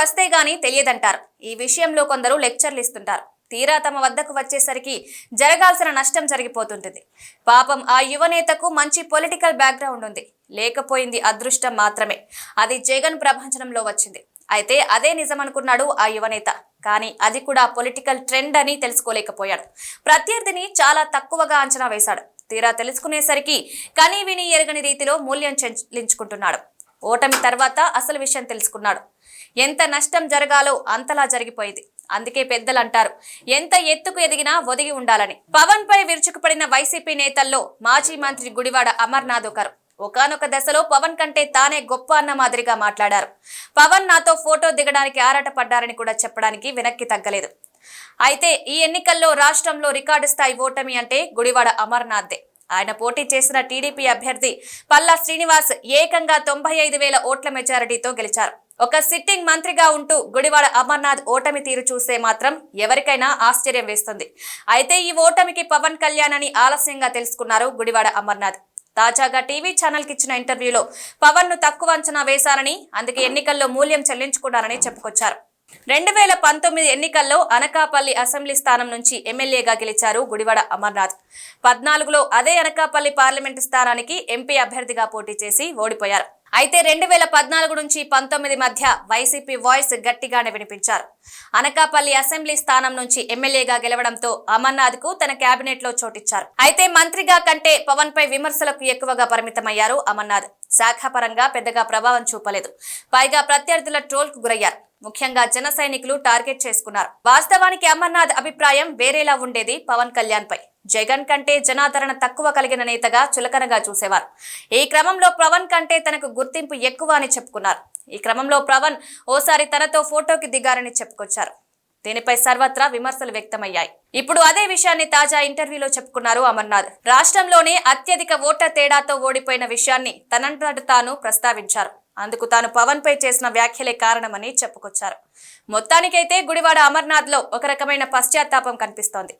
వస్తే గాని తెలియదంటారు. ఈ విషయంలో కొందరు లెక్చర్లు ఇస్తుంటారు. తీరా తమ వద్దకు వచ్చేసరికి జరగాల్సిన నష్టం జరిగిపోతుంటుంది. పాపం ఆ యువనేతకు మంచి పొలిటికల్ బ్యాక్గ్రౌండ్ ఉంది. లేకపోయింది అదృష్టం మాత్రమే. అది జగన్ ప్రభంచనంలో వచ్చింది. అయితే అదే నిజమనుకున్నాడు ఆ యువనేత కానీ అది కూడా పొలిటికల్ ట్రెండ్ అని తెలుసుకోలేకపోయాడు. ప్రత్యర్థిని చాలా తక్కువగా అంచనా వేశాడు. తీరా తెలుసుకునేసరికి కనీ విని ఎరగని రీతిలో మూల్యం చెల్లించుకుంటున్నాడు ఓటమి తర్వాత అసలు విషయం తెలుసుకున్నాడు. ఎంత నష్టం జరగాలో అంతలా జరిగిపోయింది. అందుకే పెద్దలు అంటారు ఎంత ఎత్తుకు ఎదిగినా ఒదిగి ఉండాలని. పవన్ పై విరుచుకుపడిన వైసీపీ నేతల్లో మాజీ మంత్రి గుడివాడ అమర్నాథ్ ఒకరు. ఒకానొక దశలో పవన్ కంటే తానే గొప్ప అన్న మాదిరిగా మాట్లాడారు. పవన్ నాతో ఫోటో దిగడానికి ఆరాటపడ్డారని కూడా చెప్పడానికి వెనక్కి తగ్గలేదు. అయితే ఈ ఎన్నికల్లో రాష్ట్రంలో రికార్డు స్థాయి ఓటమి అంటే గుడివాడ అమర్నాథ్దే. ఆయన పోటీ చేసిన టీడీపీ అభ్యర్థి పల్లా శ్రీనివాస్ ఏకంగా తొంభై ఐదు వేల ఓట్ల మెజారిటీతో గెలిచారు. ఒక సిట్టింగ్ మంత్రిగా ఉంటూ గుడివాడ అమర్నాథ్ ఓటమి తీరు చూస్తే మాత్రం ఎవరికైనా ఆశ్చర్యం వేస్తుంది. అయితే ఈ ఓటమికి పవన్ కళ్యాణ్ అని ఆలస్యంగా తెలుసుకున్నారు గుడివాడ అమర్నాథ్. తాజాగా టీవీ ఛానల్కి ఇచ్చిన ఇంటర్వ్యూలో పవన్ను తక్కువ అంచనా వేశారని అందుకే ఎన్నికల్లో మూల్యం చెల్లించుకున్నారని చెప్పుకొచ్చారు. రెండు వేల పంతొమ్మిది ఎన్నికల్లో అనకాపల్లి అసెంబ్లీ స్థానం నుంచి ఎమ్మెల్యేగా గెలిచారు గుడివాడ అమర్నాథ్. పద్నాలుగులో అదే అనకాపల్లి పార్లమెంటు స్థానానికి ఎంపీ అభ్యర్థిగా పోటీ చేసి ఓడిపోయారు. అయితే రెండు వేల పద్నాలుగు నుంచి పంతొమ్మిది మధ్య వైసీపీ వాయిస్ గట్టిగానే వినిపించారు. అనకాపల్లి అసెంబ్లీ స్థానం నుంచి ఎమ్మెల్యేగా గెలవడంతో అమర్నాథ్కు తన కేబినెట్లో చోటిచ్చారు. అయితే మంత్రిగా కంటే పవన్ పై విమర్శలకు ఎక్కువగా పరిమితమయ్యారు అమర్నాథ్. శాఖాపరంగా పెద్దగా ప్రభావం చూపలేదు. పైగా ప్రత్యర్థుల ట్రోల్కు గురయ్యారు. ముఖ్యంగా జన సైనికులు టార్గెట్ చేసుకున్నారు. వాస్తవానికి అమర్నాథ్ అభిప్రాయం వేరేలా ఉండేది పవన్ కళ్యాణ్ పై. జగన్ కంటే జనాదరణ తక్కువ కలిగిన నేతగా చులకనగా చూసేవారు. ఈ క్రమంలో పవన్ కంటే తనకు గుర్తింపు ఎక్కువ అని చెప్పుకున్నారు. ఈ క్రమంలో పవన్ ఓసారి తనతో ఫోటోకి దిగారని చెప్పుకొచ్చారు. దీనిపై సర్వత్రా విమర్శలు వ్యక్తమయ్యాయి. ఇప్పుడు అదే విషయాన్ని తాజా ఇంటర్వ్యూలో చెప్పుకున్నారు అమర్నాథ్. రాష్ట్రంలోనే అత్యధిక ఓట్ల తేడాతో ఓడిపోయిన విషయాన్ని తనంతట తాను ప్రస్తావించారు. అందుకు తాను పవన్ పై చేసిన వ్యాఖ్యలే కారణమని చెప్పుకొచ్చారు. మొత్తానికైతే గుడివాడ అమర్నాథ్లో ఒక రకమైన పశ్చాత్తాపం కనిపిస్తోంది.